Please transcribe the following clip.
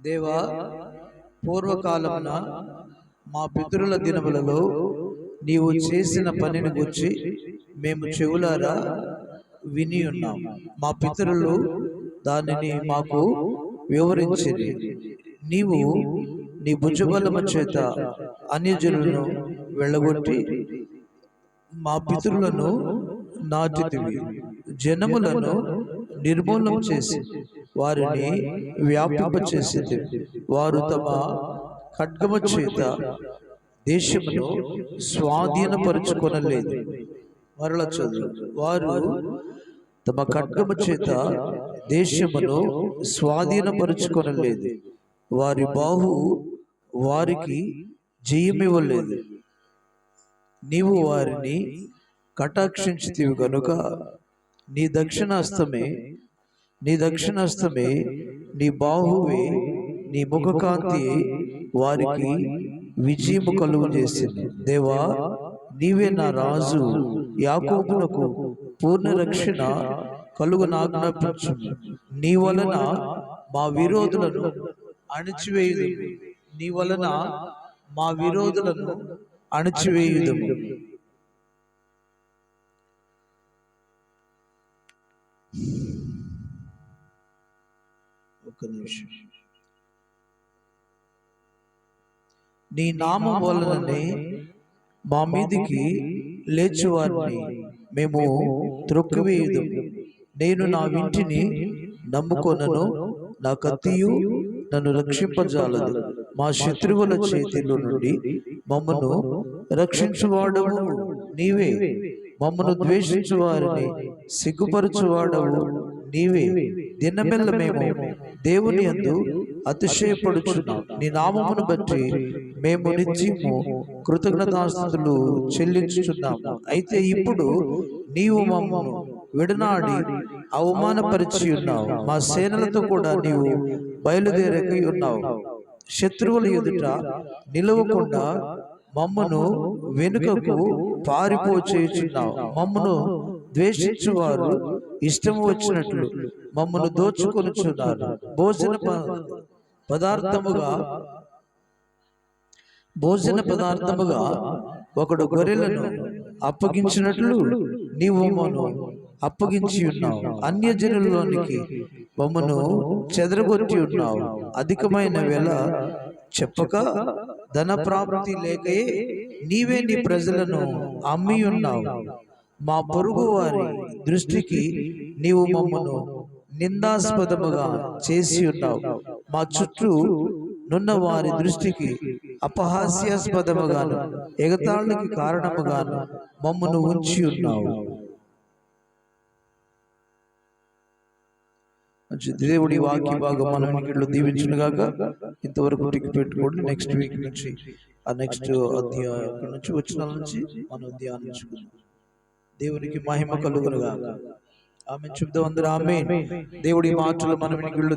దేవా పూర్వకాలమున మా పితరుల దినములలో నీవు చేసిన పనిని గురించి మేము చెవులారా విని ఉన్నాం. మా పితరులు దానిని మాకు వివరించింది నీవు నీ భుజబలము చేత అన్యజనులను వెళ్ళగొట్టి మా పితరులను నాటితివి. జనములను నిర్మూలన చేసి వారిని వ్యాపింపచేసింది. వారు తమ ఖడ్గము చేత దేశమును స్వాధీనపరుచుకొనలేదు. మరల చదువు. వారు తమ ఖడ్గము చేత దేశమును స్వాధీనపరుచుకొనలేదు. వారి బాహు వారికి జయమివ్వలేదు. నీవు వారిని కటాక్షించితివి కనుక నీ దక్షిణాస్తమే నీ దక్షిణాస్తమే నీ బాహువే నీ ముఖకాంతి వారికి విజయము కలుగు చేసింది దేవా నీవే నా రాజు యాకోబులకు పూర్ణ రక్షణ కలుగు నాజ్ఞాపించు నీ వలన మా విరోధులను అణిచివేయుదు నీ వలన మా విరోధులను అణిచివేయుదు ఒక్క నిమిషం. నీ నామం వలననే మా మీదికి లేచువారిని. మేము త్రొక్కివేయదు. నేను నా ఇంటిని నమ్ముకొనను. నా కత్తియు నన్ను రక్షింపజాలదు. మా శత్రువుల చేతిలో నుండి మమ్మను రక్షించువాడవు నీవే మమ్మను ద్వేషించు వారిని సిగ్గుపరచువాడవు. నీవే దినమెల్ల మేము దేవుని అందు అతిశయపడుచున్నాం. నీ నామమును బట్టి మేము నిత్యము కృతజ్ఞతాస్తులు చెల్లించుచున్నాము. అయితే ఇప్పుడు నీవు మమ్మను విడనాడి అవమానపరిచి ఉన్నావు. మా సేనలతో కూడా నీవు బయలుదేరకై ఉన్నావు. శత్రువుల ఎదుట నిలవకుండా మమ్మను వెనుకకు పారిపోచేయుచున్నావు. మమ్మను ద్వేషించువారు ఇష్టము వచ్చినట్లు మమ్మను దోచుకొనుచున్నారు. భోజన ప- పదార్థముగా భోజన పదార్థముగా ఒకడు గొర్రెలను అప్పగించినట్లు నీవు మమ్మను అప్పగించి ఉన్నావు. అన్యజనులలోనికి మమ్మను చెదరగొట్టి ఉన్నావు. అధికమైన వేళ చెప్పక ధన ప్రాప్తి లేకయే నీవే నీ ప్రజలను అమ్మి ఉన్నావు. మా పొరుగు వారి దృష్టికి నీవు మమ్మను నిందాస్పదముగా చేసి ఉన్నావు. మా చుట్టూ నున్న వారి దృష్టికి అపహాస్యాస్పదముగాను ఎగతాళ్ళకి కారణముగాను మమ్మను ఉంచి ఉన్నావు. దేవుడి వాక్య భాగం మన వినికిడిలో దీవించునుగాక ఇంతవరకు టిక్ పెట్టుకోండి. నెక్స్ట్ వీక్ నుంచి ఆ నెక్స్ట్ అధ్యాయం నుంచి వచ్చిన నుంచి మనం ధ్యానించుకుందాం. దేవునికి మహిమ కలుగునుగా ఆమె చెప్దాం అందరూ ఆమె దేవుడి మాటలు మనం వినికిడిలో